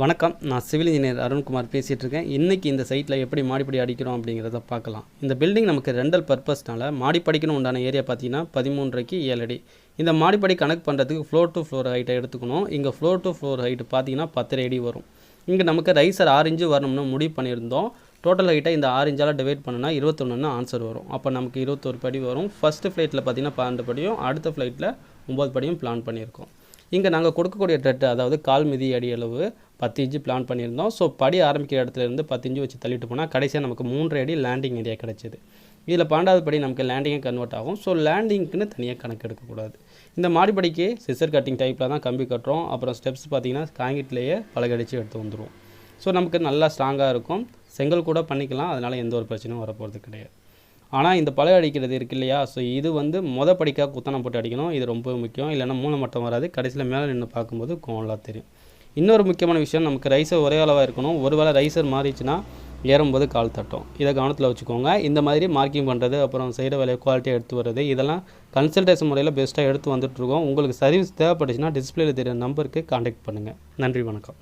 வணக்கம். நான் civil engineer Arunkumar பேசிகிட்டு இருக்கேன் இன்றைக்கி இந்த சைட்டில் எப்படி மாடிப்படி அடிக்கிறோம் அப்படிங்கிறத பார்க்கலாம். இந்த பில்டிங் நமக்கு ரெண்டல் பர்பஸ்னால் மாடிப்படிக்கணும் உண்டான ஏரியா பார்த்தீங்கன்னா பதிமூன்றரைக்கு ஏழு அடி. இந்த மாடிப்படி கனெக்ட் பண்ணுறதுக்கு ஃப்ளோர் டு ஃப்ளோர் ஹைட்டை எடுத்துக்கணும். இங்கே ஃப்ளோர் டு ஃப்ளோர் ஹைட்டு பார்த்தீங்கன்னா பத்தரை அடி வரும். இங்கே நமக்கு ரைசர் ஆறு இன்ச்சு வரணும்னு முடிவு பண்ணியிருந்தோம். டோட்டல் ஹைட்டை இந்த ஆறு இன்ச்சால் டிவைட் பண்ணுனா இருபத்தொன்னுன்னு ஆன்சர் வரும். அப்போ நமக்கு இருபத்தொரு படி வரும். ஃபஸ்ட்டு ஃப்ளைட்டில் பார்த்தீங்கன்னா பன்னெண்டு படியும். அடுத்த ஃப்ளைட்டில் ஒம்பது படியும் பிளான் பண்ணியிருக்கோம். இங்கே நாங்கள் கொடுக்கக்கூடிய ட்ரெட்டு அதாவது கால் மிதி அடி அளவு பத்து இன்ச்சு பிளான் பண்ணியிருந்தோம். ஸோ படி ஆரம்பிக்கிற இடத்துலேருந்து பத்து இன்ச்சு வச்சு தள்ளிட்டு போனால் கடைசியாக நமக்கு மூன்றரை அடி லேண்டிங் ஏரியா கிடச்சிது. இதில் பன்னெண்டாவது படி நமக்கு லேண்டிங்கே கன்வெர்ட் ஆகும். ஸோ லேண்டிங்க்குன்னு தனியாக கணக்கு எடுக்கக்கூடாது. இந்த மாடிப்படிக்கு சிசர் கட்டிங் டைப்பில் தான் கம்பி கட்டுறோம். அப்புறம் ஸ்டெப்ஸ் பார்த்தீங்கன்னா காங்கிரீட்லேயே பலகடிச்சு எடுத்து வந்துடுவோம் ஸோ நமக்கு நல்லா ஸ்ட்ராங்காக இருக்கும். செங்கல் கூட பண்ணிக்கலாம். அதனால் எந்த ஒரு பிரச்சனையும் வரப்போகிறது கிடையாது. ஆனால் இந்த பழைய அடிக்கிறது இருக்கு இல்லையா? ஸோ இது வந்து மொத படிக்காக குத்தனை போட்டு அடிக்கணும். இது ரொம்ப முக்கியம். இல்லைன்னா மூணு மட்டம் வராது. கடைசியில் மேலே நின்று பார்க்கும்போது கோவலாக தெரியும். இன்னொரு முக்கியமான விஷயம் நமக்கு ரைஸர் ஒரே அளவாக இருக்கணும். ஒரு வேளை ரைசர் மாறிச்சுன்னா ஏறும்போது கால் தட்டும். இதை கவனத்தில் வச்சுக்கோங்க. இந்த மாதிரி மார்க்கிங் பண்ணுறது அப்புறம் செய்கிற வேலையை குவாலிட்டியாக எடுத்து வர்றது இதெல்லாம் கன்சல்டேஷன் முறையில் பெஸ்ட்டாக எடுத்து வந்துட்டுருக்கோம் உங்களுக்கு சர்வீஸ் தேவைப்பட்டுச்சுன்னா டிஸ்பிளேயில் தெரியுற நம்பருக்கு காண்டாக்ட் பண்ணுங்கள் நன்றி வணக்கம்.